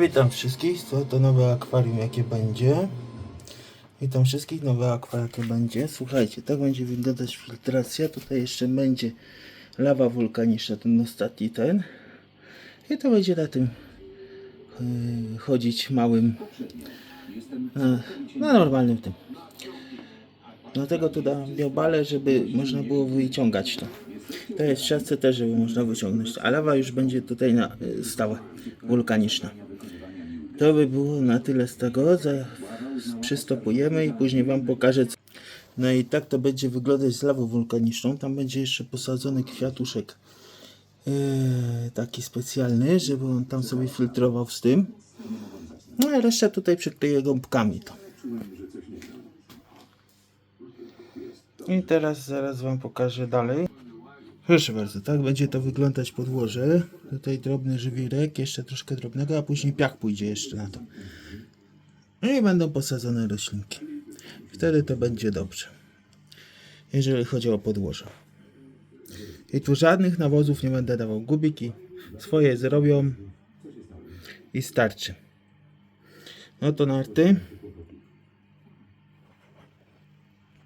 Witam wszystkich, to, to nowe akwarium jakie będzie. Witam wszystkich, nowe akwarium jakie będzie. Słuchajcie, tak będzie wyglądać filtracja. Tutaj jeszcze będzie lawa wulkaniczna, ten ostatni ten. I to będzie na tym yy, chodzić małym, na, na normalnym tym. Dlatego tu dam biobale, żeby można było wyciągać to. To jest siatce też, żeby można wyciągnąć. A lawa już będzie tutaj na y, stałe, wulkaniczna. To by było na tyle z tego. Przystopujemy i później Wam pokażę. Co... No i tak to będzie wyglądać z lawą wulkaniczną. Tam będzie jeszcze posadzony kwiatuszek yy, taki specjalny, żeby on tam sobie filtrował z tym. No a resztę tutaj przykleję gąbkami to. I teraz zaraz Wam pokażę dalej. Proszę bardzo, tak będzie to wyglądać podłoże. Tutaj drobny żywirek, jeszcze troszkę drobnego, a później piach pójdzie jeszcze na to. No i będą posadzone roślinki. Wtedy to będzie dobrze. Jeżeli chodzi o podłoże. I tu żadnych nawozów nie będę dawał. Gubiki swoje zrobią i starczy. No to narty.